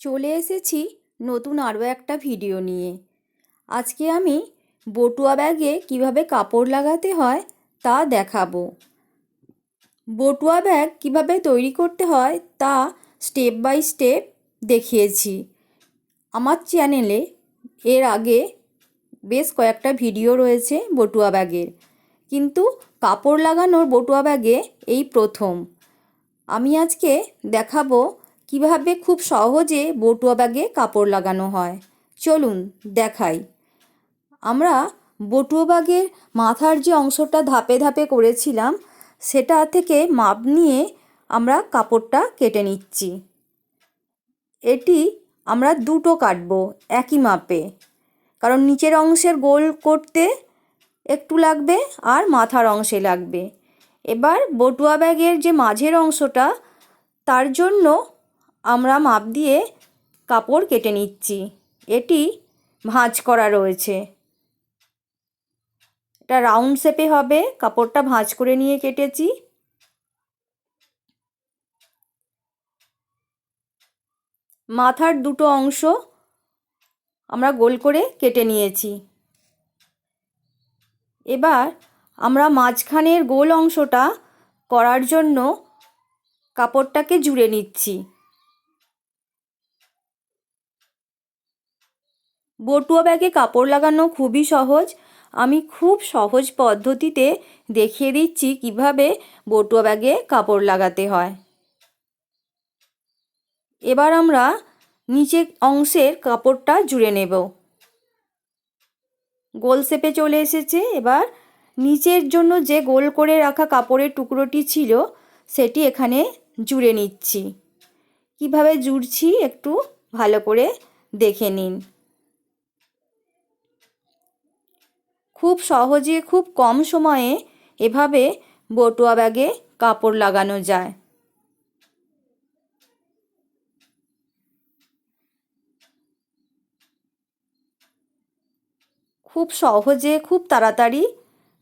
চলে এসেছি নতুন আরও একটা ভিডিও নিয়ে। আজকে আমি বটুয়া ব্যাগে কীভাবে কাপড় লাগাতে হয় তা দেখাবো। বটুয়া ব্যাগ কীভাবে তৈরি করতে হয় তা স্টেপ বাই স্টেপ দেখিয়েছি। আমার চ্যানেলে এর আগে বেশ কয়েকটা ভিডিও রয়েছে বটুয়া ব্যাগের। কিন্তু কাপড় লাগানোর বটুয়া ব্যাগে এই প্রথম। আমি আজকে দেখাবো কীভাবে খুব সহজে বটুয়া ব্যাগে কাপড় লাগানো হয়? চলুন দেখাই। আমরা বটুয়া ব্যাগের মাথার যে অংশটা ধাপে ধাপে করেছিলাম, সেটা থেকে মাপ নিয়ে আমরা কাপড়টা কেটে নিচ্ছি। এটি আমরা দুটো কাটবো একই মাপে। কারণ নিচের অংশের গোল করতে একটু লাগবে আর মাথার অংশে লাগবে। এবার বটুয়া ব্যাগের যে মাঝের অংশটা, তার জন্য আমরা মাপ দিয়ে কাপড় কেটে নিচ্ছি। এটি ভাঁজ করা রয়েছে। এটা রাউন্ড শেপে হবে। কাপড়টা ভাঁজ করে নিয়ে কেটেছি। মাথার দুটো অংশ আমরা গোল করে কেটে নিয়েছি। এবার আমরা মাঝখানের গোল অংশটা করার জন্য কাপড়টাকে জুড়ে নিচ্ছি। বটুয়া ব্যাগে কাপড় লাগানো খুবই সহজ। আমি খুব সহজ পদ্ধতিতে দেখিয়ে দিচ্ছি কীভাবে বটুয়া ব্যাগে কাপড় লাগাতে হয়। এবার আমরা নিচে অংশের কাপড়টা জুড়ে নেব। গোল শেপে চলে এসেছে। এবার নিচের জন্য যে গোল করে রাখা কাপড়ের টুকরোটি ছিল, সেটি এখানে জুড়ে নিচ্ছি। কীভাবে জুড়ছি একটু ভালো করে দেখে নিন। খুব সহজে, খুব কম সময়ে এভাবে বটুয়া ব্যাগে কাপড় লাগানো যায়। খুব সহজে, খুব তাড়াতাড়ি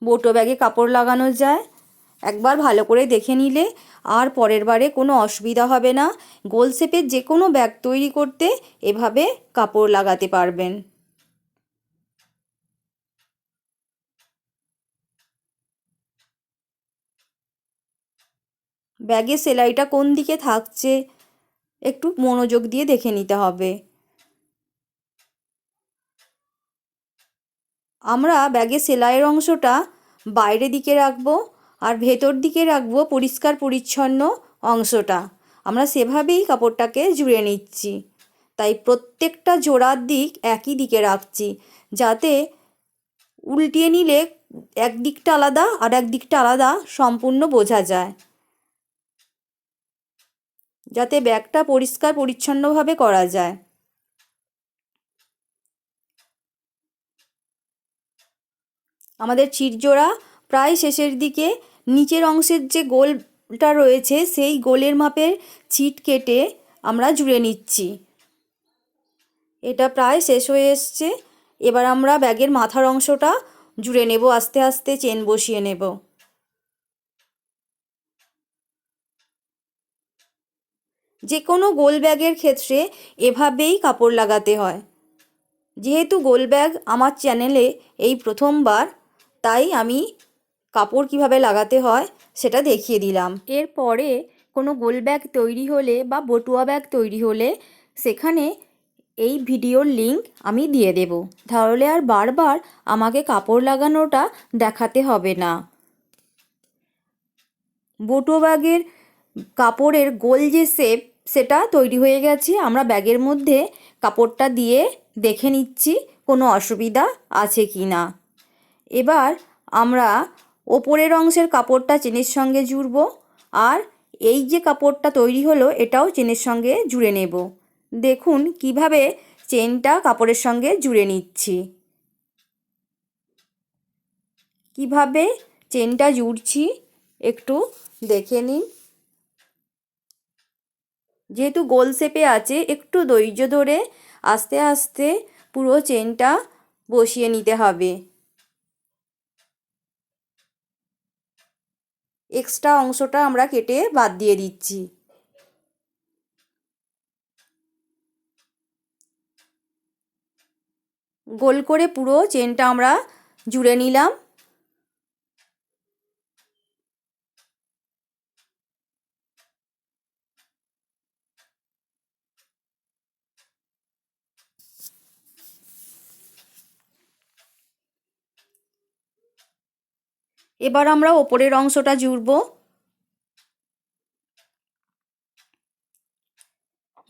বোটো ব্যাগে কাপড় লাগানো যায়। একবার ভালো করে দেখে নিলে আর পরের বারে কোনো অসুবিধা হবে না। গোল শেপের যে কোনো ব্যাগ তৈরি করতে এভাবে কাপড় লাগাতে পারবেন। ব্যাগের সেলাইটা কোন দিকে থাকছে, একটু মনোযোগ দিয়ে দেখে নিতে হবে। আমরা ব্যাগে সেলাইয়ের অংশটা বাইরে দিকে রাখব আর ভেতর দিকে রাখব পরিষ্কার পরিচ্ছন্ন অংশটা। আমরা সেভাবেই কাপড়টাকে জুড়ে নিচ্ছি। তাই প্রত্যেকটা জোড়ার দিক একই দিকে রাখছি, যাতে উল্টিয়ে নিলে এক দিকটা আলাদা আর এক দিকটা আলাদা সম্পূর্ণ বোঝা যায়। যাতে ব্যাগটা পরিষ্কার পরিচ্ছন্নভাবে করা যায়। আমাদের চিরজোড়া প্রায় শেষের দিকে, নিচের অংশের যে গোলটা রয়েছে, সেই গোলের মাপের ছিট কেটে আমরা জুড়ে নিচ্ছি। এটা প্রায় শেষ হয়ে এসছে। এবার আমরা ব্যাগের মাথার অংশটা জুড়ে নেব, আস্তে আস্তে চেন বসিয়ে নেব। যে কোনো গোল ব্যাগের ক্ষেত্রে এভাবেই কাপড় লাগাতে হয়। যেহেতু গোল ব্যাগ আমার চ্যানেলে এই প্রথমবার, তাই আমি কাপড় কীভাবে লাগাতে হয় সেটা দেখিয়ে দিলাম। এরপরে কোনো গোল ব্যাগ তৈরি হলে বা বটুয়া ব্যাগ তৈরি হলে সেখানে এই ভিডিওর লিংক আমি দিয়ে দেব। তাহলে আর বারবার আমাকে কাপড় লাগানোটা দেখাতে হবে না। বটুয়া ব্যাগের কাপড়ের গোল যে শেপ সেটা তৈরি হয়ে গেছে। আমরা ব্যাগের মধ্যে কাপড়টা দিয়ে দেখে নিচ্ছি কোনো অসুবিধা আছে কি না। এবার আমরা ওপরের অংশের কাপড়টা চেনের সঙ্গে জুড়ব আর এই যে কাপড়টা তৈরি হলো এটাও চেনের সঙ্গে জুড়ে নেব। দেখুন কীভাবে চেনটা কাপড়ের সঙ্গে জুড়ে নিচ্ছি। কীভাবে চেনটা জুড়ছি একটু দেখে নিন। যেহেতু গোল শেপে আছে, একটু ধৈর্য ধরে আস্তে আস্তে পুরো চেনটা বসিয়ে নিতে হবে। এক্সট্রা অংশটা আমরা কেটে বাদ দিয়ে দিচ্ছি। গোল করে পুরো চেনটা আমরা জুড়ে নিলাম। এবার আমরা ওপরের অংশটা জুড়ব।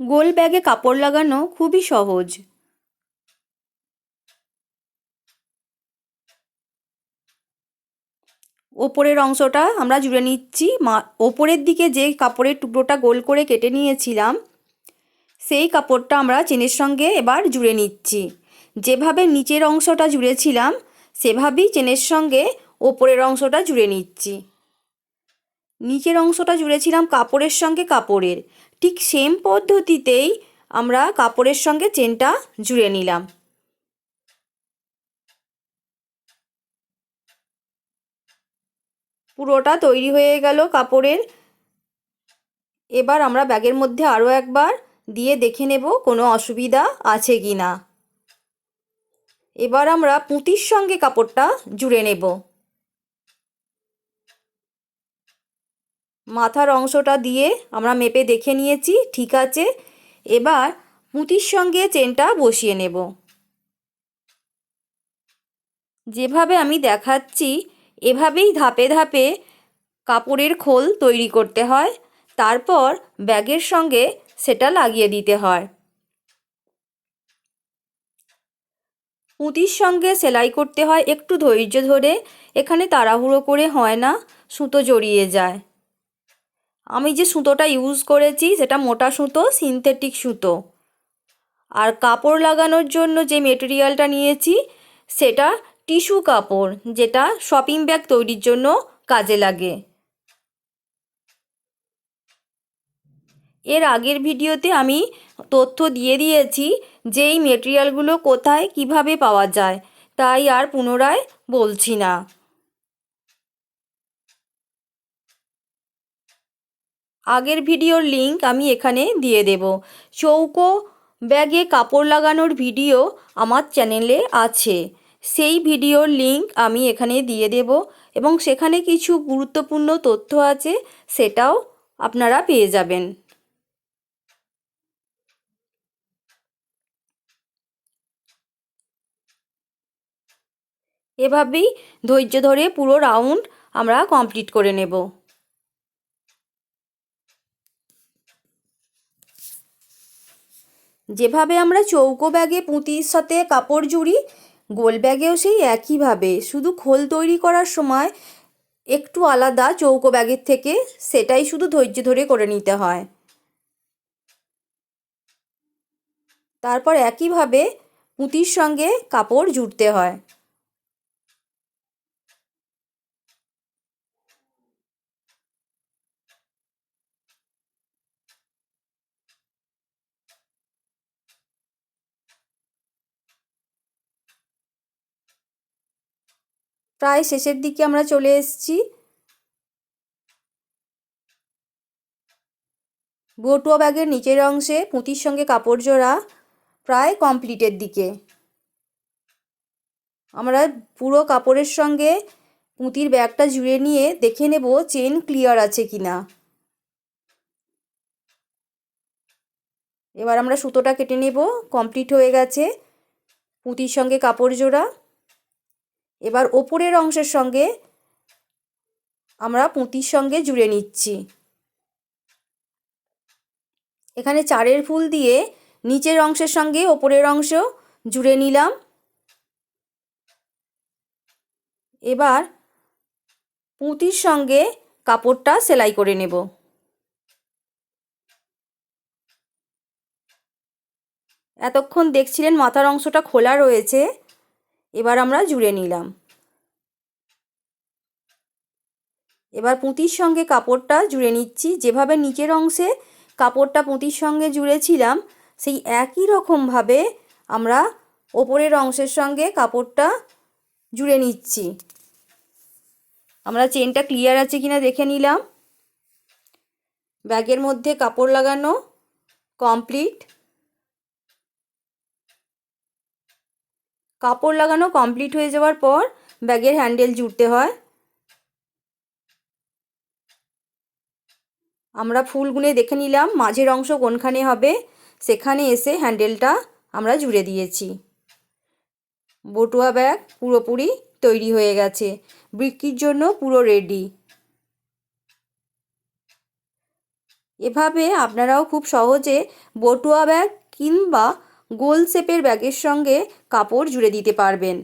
গোল ব্যাগে কাপড় লাগানো খুবই সহজ। ওপরের অংশটা আমরা জুড়ে নিচ্ছি। মা, ওপরের দিকে যে কাপড়ের টুকরোটা গোল করে কেটে নিয়েছিলাম, সেই কাপড়টা আমরা চেনের সঙ্গে এবার জুড়ে নিচ্ছি। যেভাবে নিচের অংশটা জুড়েছিলাম, সেভাবেই চেনের সঙ্গে ওপরের অংশটা জুড়ে নিচ্ছি। নিচের অংশটা জুড়েছিলাম কাপড়ের সঙ্গে কাপড়ের। ঠিক সেম পদ্ধতিতেই আমরা কাপড়ের সঙ্গে চেনটা জুড়ে নিলাম। পুরোটা তৈরি হয়ে গেল কাপড়ের। এবার আমরা ব্যাগের মধ্যে আরও একবার দিয়ে দেখে নেব কোনো অসুবিধা আছে কি না। এবার আমরা পুঁতির সঙ্গে কাপড়টা জুড়ে নেব। মাথার অংশটা দিয়ে আমরা মেপে দেখে নিয়েছি, ঠিক আছে? এবার পুঁতির সঙ্গে চেনটা বসিয়ে নেব। যেভাবে আমি দেখাচ্ছি, এভাবেই ধাপে ধাপে কাপড়ের খোল তৈরি করতে হয়, তারপর ব্যাগের সঙ্গে সেটা লাগিয়ে দিতে হয়। পুঁতির সঙ্গে সেলাই করতে হয় একটু ধৈর্য ধরে, এখানে তাড়াহুড়ো করে হয় না, সুতো জড়িয়ে যায়। আমি যে সুতোটা ইউজ করেছি, সেটা মোটা সুতো সিনথেটিক সুতো। আর কাপড় লাগানোর জন্য যে মেটেরিয়ালটা নিয়েছি, সেটা টিস্যু কাপড়, যেটা শপিং ব্যাগ তৈরির জন্য কাজে লাগে। এর আগের ভিডিওতে আমি তথ্য দিয়ে দিয়েছি যে এই মেটেরিয়ালগুলো কোথায়, কীভাবে পাওয়া যায়, তাই আর পুনরায় বলছি না। আগের ভিডিওর লিংক আমি এখানে দিয়ে দেব। চৌকো ব্যাগে কাপড় লাগানোর ভিডিও আমার চ্যানেলে আছে। সেই ভিডিওর লিংক আমি এখানে দিয়ে দেব এবং সেখানে কিছু গুরুত্বপূর্ণ তথ্য আছে, সেটাও আপনারা পেয়ে যাবেন। এভাবেই ধৈর্য ধরে পুরো রাউন্ড আমরা কমপ্লিট করে নেব। যেভাবে আমরা চৌকো ব্যাগে পুঁতির সাথে কাপড় জুড়ি, গোল ব্যাগেও সেই একইভাবে। শুধু খোল তৈরি করার সময় একটু আলাদা চৌকো ব্যাগের থেকে, সেটাই শুধু ধৈর্য ধরে করে নিতে হয়। তারপর একইভাবে পুঁতির সঙ্গে কাপড় জুড়তে হয়। প্রায় শেষের দিকে আমরা চলে এসেছি। বটুয়া ব্যাগের নিচের অংশে পুঁতির সঙ্গে কাপড় জোড়া প্রায় কমপ্লিটের দিকে। আমরা পুরো কাপড়ের সঙ্গে পুঁতির ব্যাগটা জুড়ে নিয়ে দেখে নেব চেন ক্লিয়ার আছে কি না এবার আমরা সুতোটা কেটে নেব, কমপ্লিট হয়ে গেছে। পুঁতির সঙ্গে কাপড় জোড়া। এবার ওপরের অংশের সঙ্গে আমরা পুঁতির সঙ্গে জুড়ে নিচ্ছি। এখানে চারের ফুল দিয়ে নিচের অংশের সঙ্গে ওপরের অংশ জুড়ে নিলাম। এবার পুঁতির সঙ্গে কাপড়টা সেলাই করে নেব। এতক্ষণ দেখছিলেন মাথার অংশটা খোলা রয়েছে। এবার আমরা জুড়ে নিলাম। এবার পুঁতির সঙ্গে কাপড়টা জুড়ে নিচ্ছি। যেভাবে নিচের অংশে কাপড়টা পুঁতির সঙ্গে জুড়েছিলাম, সেই একই রকমভাবে আমরা ওপরের অংশের সঙ্গে কাপড়টা জুড়ে নিচ্ছি। আমরা চেনটা ক্লিয়ার আছে কিনা দেখে নিলাম। ব্যাগের মধ্যে কাপড় লাগানো কমপ্লিট। কাপড় লাগানো কমপ্লিট হয়ে যাওয়ার পর ব্যাগের হ্যান্ডেল জুড়তে হয়। আমরা ফুল গুনে দেখে নিলাম মাঝের অংশ কোনখানে হবে। সেখানে এসে হ্যান্ডেলটা আমরা জুড়ে দিয়েছি। বটুয়া ব্যাগ পুরোপুরি তৈরি হয়ে গেছে। বিক্রির জন্য পুরো রেডি এভাবে আপনারাও খুব সহজে বটুয়া ব্যাগ কিংবা গোল শেপের ব্যাগের সঙ্গে কাপড় জুড়ে দিতে পারবেন।